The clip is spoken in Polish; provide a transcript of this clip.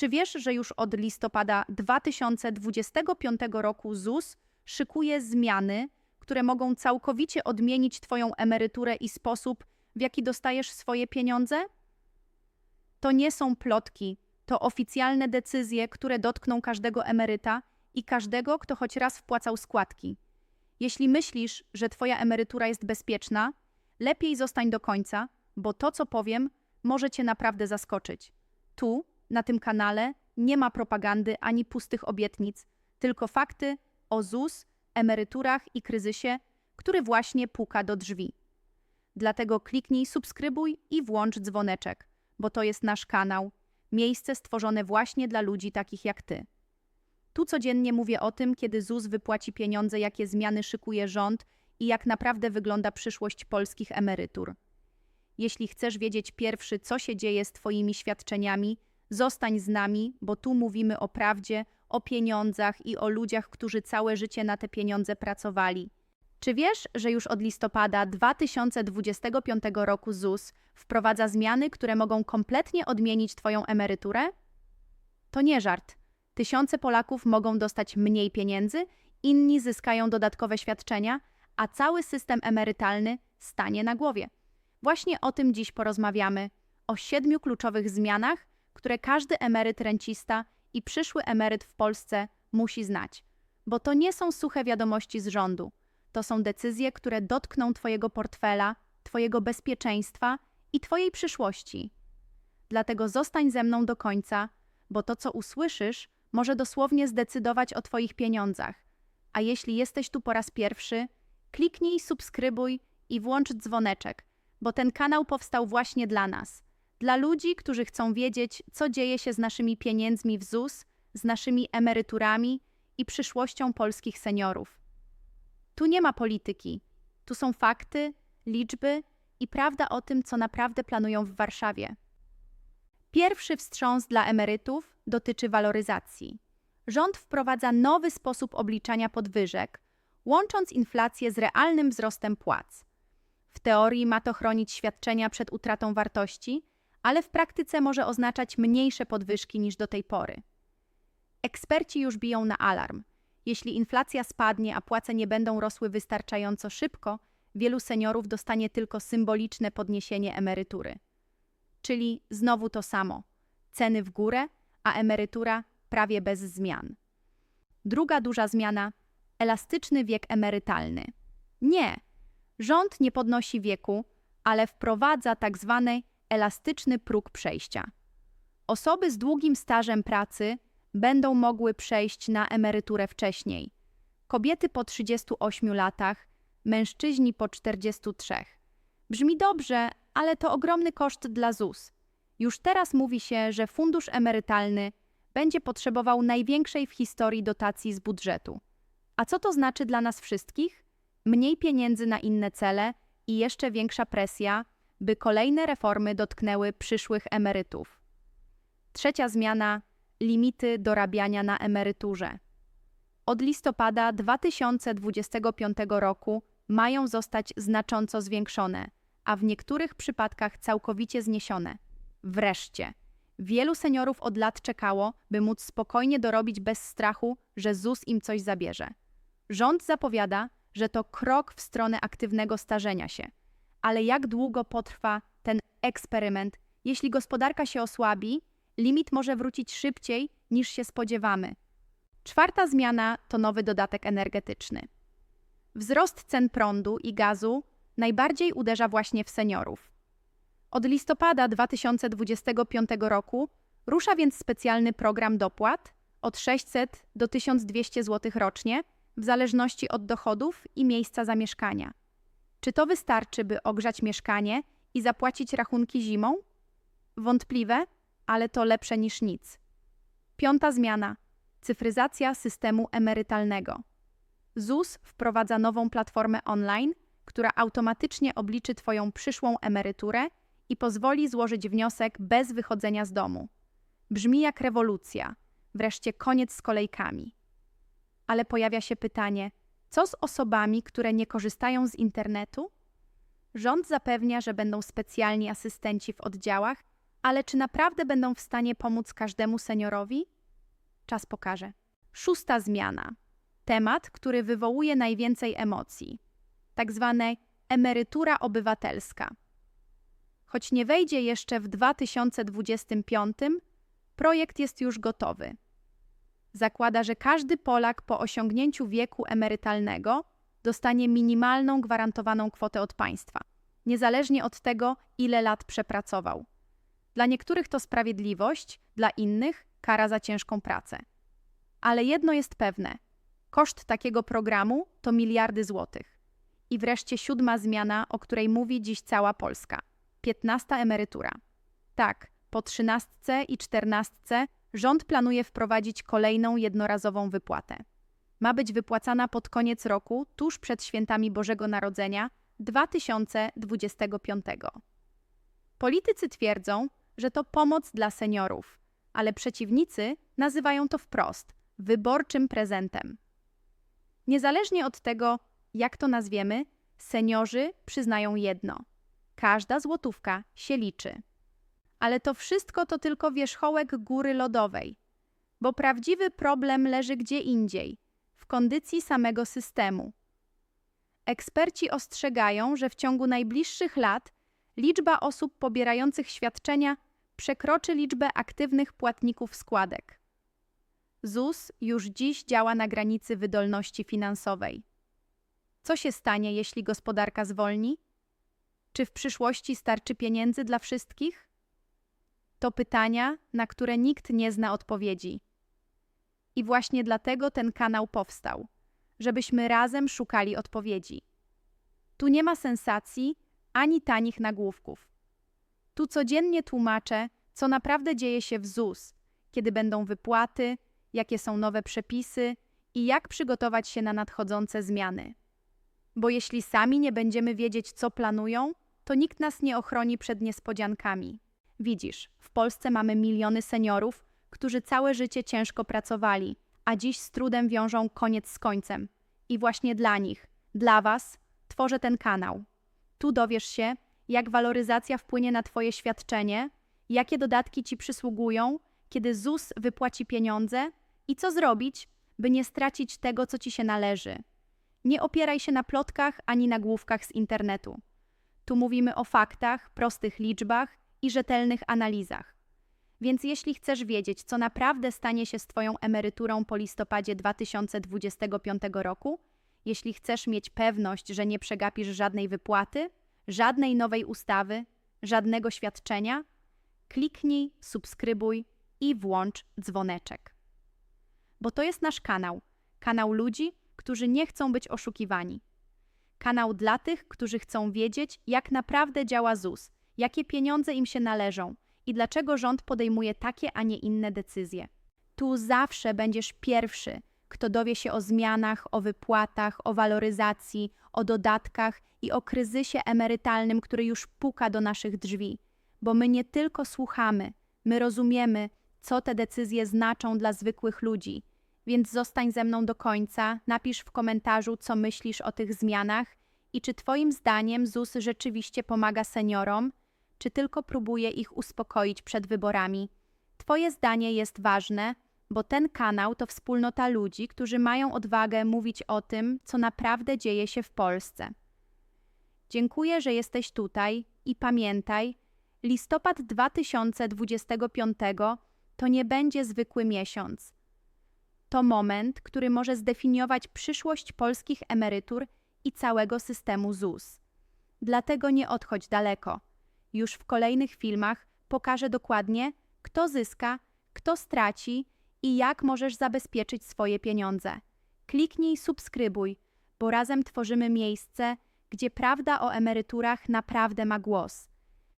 Czy wiesz, że już od listopada 2025 roku ZUS szykuje zmiany, które mogą całkowicie odmienić Twoją emeryturę i sposób, w jaki dostajesz swoje pieniądze? To nie są plotki, to oficjalne decyzje, które dotkną każdego emeryta i każdego, kto choć raz wpłacał składki. Jeśli myślisz, że Twoja emerytura jest bezpieczna, lepiej zostań do końca, bo to, co powiem, może Cię naprawdę zaskoczyć. Tu, na tym kanale, nie ma propagandy ani pustych obietnic, tylko fakty o ZUS, emeryturach i kryzysie, który właśnie puka do drzwi. Dlatego kliknij subskrybuj i włącz dzwoneczek, bo to jest nasz kanał, miejsce stworzone właśnie dla ludzi takich jak Ty. Tu codziennie mówię o tym, kiedy ZUS wypłaci pieniądze, jakie zmiany szykuje rząd i jak naprawdę wygląda przyszłość polskich emerytur. Jeśli chcesz wiedzieć pierwszy, co się dzieje z Twoimi świadczeniami, zostań z nami, bo tu mówimy o prawdzie, o pieniądzach i o ludziach, którzy całe życie na te pieniądze pracowali. Czy wiesz, że już od listopada 2025 roku ZUS wprowadza zmiany, które mogą kompletnie odmienić Twoją emeryturę? To nie żart. Tysiące Polaków mogą dostać mniej pieniędzy, inni zyskają dodatkowe świadczenia, a cały system emerytalny stanie na głowie. Właśnie o tym dziś porozmawiamy. O siedmiu kluczowych zmianach, które każdy emeryt rencista i przyszły emeryt w Polsce musi znać. Bo to nie są suche wiadomości z rządu. To są decyzje, które dotkną Twojego portfela, Twojego bezpieczeństwa i Twojej przyszłości. Dlatego zostań ze mną do końca, bo to, co usłyszysz, może dosłownie zdecydować o Twoich pieniądzach. A jeśli jesteś tu po raz pierwszy, kliknij subskrybuj i włącz dzwoneczek, bo ten kanał powstał właśnie dla nas. Dla ludzi, którzy chcą wiedzieć, co dzieje się z naszymi pieniędzmi w ZUS, z naszymi emeryturami i przyszłością polskich seniorów. Tu nie ma polityki, tu są fakty, liczby i prawda o tym, co naprawdę planują w Warszawie. Pierwszy wstrząs dla emerytów dotyczy waloryzacji. Rząd wprowadza nowy sposób obliczania podwyżek, łącząc inflację z realnym wzrostem płac. W teorii ma to chronić świadczenia przed utratą wartości, ale w praktyce może oznaczać mniejsze podwyżki niż do tej pory. Eksperci już biją na alarm. Jeśli inflacja spadnie, a płace nie będą rosły wystarczająco szybko, wielu seniorów dostanie tylko symboliczne podniesienie emerytury. Czyli znowu to samo: ceny w górę, a emerytura prawie bez zmian. Druga duża zmiana elastyczny wiek emerytalny. Nie, rząd nie podnosi wieku, ale wprowadza tak zwany elastyczny próg przejścia. Osoby z długim stażem pracy będą mogły przejść na emeryturę wcześniej. Kobiety po 38 latach, mężczyźni po 43. Brzmi dobrze, ale to ogromny koszt dla ZUS. Już teraz mówi się, że fundusz emerytalny będzie potrzebował największej w historii dotacji z budżetu. A co to znaczy dla nas wszystkich? Mniej pieniędzy na inne cele i jeszcze większa presja, by kolejne reformy dotknęły przyszłych emerytów. Trzecia zmiana limity dorabiania na emeryturze. Od listopada 2025 roku mają zostać znacząco zwiększone, a w niektórych przypadkach całkowicie zniesione. Wreszcie, wielu seniorów od lat czekało, by móc spokojnie dorobić bez strachu, że ZUS im coś zabierze. Rząd zapowiada, że to krok w stronę aktywnego starzenia się. Ale jak długo potrwa ten eksperyment? Jeśli gospodarka się osłabi, limit może wrócić szybciej niż się spodziewamy. Czwarta zmiana to nowy dodatek energetyczny. Wzrost cen prądu i gazu najbardziej uderza właśnie w seniorów. Od listopada 2025 roku rusza więc specjalny program dopłat od 600 do 1200 zł rocznie, w zależności od dochodów i miejsca zamieszkania. Czy to wystarczy, by ogrzać mieszkanie i zapłacić rachunki zimą? Wątpliwe, ale to lepsze niż nic. Piąta zmiana cyfryzacja systemu emerytalnego. ZUS wprowadza nową platformę online, która automatycznie obliczy Twoją przyszłą emeryturę i pozwoli złożyć wniosek bez wychodzenia z domu. Brzmi jak rewolucja, wreszcie koniec z kolejkami. Ale pojawia się pytanie, co z osobami, które nie korzystają z internetu? Rząd zapewnia, że będą specjalni asystenci w oddziałach, Ale czy naprawdę będą w stanie pomóc każdemu seniorowi? Czas pokaże. Szósta zmiana. Temat, który wywołuje najwięcej emocji. Tak zwane emerytura obywatelska. Choć nie wejdzie jeszcze w 2025, projekt jest już gotowy. Zakłada, że każdy Polak po osiągnięciu wieku emerytalnego dostanie minimalną gwarantowaną kwotę od państwa, niezależnie od tego, ile lat przepracował. Dla niektórych to sprawiedliwość, dla innych kara za ciężką pracę. Ale jedno jest pewne: koszt takiego programu to miliardy złotych. I wreszcie siódma zmiana, o której mówi dziś cała Polska. Piętnasta emerytura. Tak, po trzynastce i czternastce rząd planuje wprowadzić kolejną jednorazową wypłatę. Ma być wypłacana pod koniec roku, tuż przed świętami Bożego Narodzenia 2025. Politycy twierdzą, że to pomoc dla seniorów, ale przeciwnicy nazywają to wprost wyborczym prezentem. Niezależnie od tego, jak to nazwiemy, seniorzy przyznają jedno: każda złotówka się liczy. Ale to wszystko to tylko wierzchołek góry lodowej, bo prawdziwy problem leży gdzie indziej w kondycji samego systemu. Eksperci ostrzegają, że w ciągu najbliższych lat liczba osób pobierających świadczenia przekroczy liczbę aktywnych płatników składek. ZUS już dziś działa na granicy wydolności finansowej. Co się stanie, jeśli gospodarka zwolni? Czy w przyszłości starczy pieniędzy dla wszystkich? To pytania, na które nikt nie zna odpowiedzi. I właśnie dlatego ten kanał powstał, żebyśmy razem szukali odpowiedzi. Tu nie ma sensacji ani tanich nagłówków. Tu codziennie tłumaczę, co naprawdę dzieje się w ZUS, kiedy będą wypłaty, jakie są nowe przepisy i jak przygotować się na nadchodzące zmiany. Bo jeśli sami nie będziemy wiedzieć, co planują, to nikt nas nie ochroni przed niespodziankami. Widzisz, w Polsce mamy miliony seniorów, którzy całe życie ciężko pracowali, a dziś z trudem wiążą koniec z końcem. I właśnie dla nich, dla Was, tworzę ten kanał. Tu dowiesz się, jak waloryzacja wpłynie na Twoje świadczenie, jakie dodatki Ci przysługują, kiedy ZUS wypłaci pieniądze i co zrobić, by nie stracić tego, co Ci się należy. Nie opieraj się na plotkach ani nagłówkach z internetu. Tu mówimy o faktach, prostych liczbach i rzetelnych analizach. Więc jeśli chcesz wiedzieć, co naprawdę stanie się z Twoją emeryturą po listopadzie 2025 roku, jeśli chcesz mieć pewność, że nie przegapisz żadnej wypłaty, żadnej nowej ustawy, żadnego świadczenia, kliknij, subskrybuj i włącz dzwoneczek. Bo to jest nasz kanał kanał ludzi, którzy nie chcą być oszukiwani. Kanał dla tych, którzy chcą wiedzieć, jak naprawdę działa ZUS, jakie pieniądze im się należą i dlaczego rząd podejmuje takie, a nie inne decyzje. Tu zawsze będziesz pierwszy, kto dowie się o zmianach, o wypłatach, o waloryzacji, o dodatkach i o kryzysie emerytalnym, który już puka do naszych drzwi. Bo my nie tylko słuchamy, my rozumiemy, co te decyzje znaczą dla zwykłych ludzi. Więc zostań ze mną do końca, napisz w komentarzu, co myślisz o tych zmianach i czy Twoim zdaniem ZUS rzeczywiście pomaga seniorom, czy tylko próbuje ich uspokoić przed wyborami. Twoje zdanie jest ważne, bo ten kanał to wspólnota ludzi, którzy mają odwagę mówić o tym, co naprawdę dzieje się w Polsce. Dziękuję, że jesteś tutaj i pamiętaj, listopad 2025 to nie będzie zwykły miesiąc. To moment, który może zdefiniować przyszłość polskich emerytur i całego systemu ZUS. Dlatego nie odchodź daleko. Już w kolejnych filmach pokażę dokładnie, kto zyska, kto straci i jak możesz zabezpieczyć swoje pieniądze. Kliknij subskrybuj, bo razem tworzymy miejsce, gdzie prawda o emeryturach naprawdę ma głos.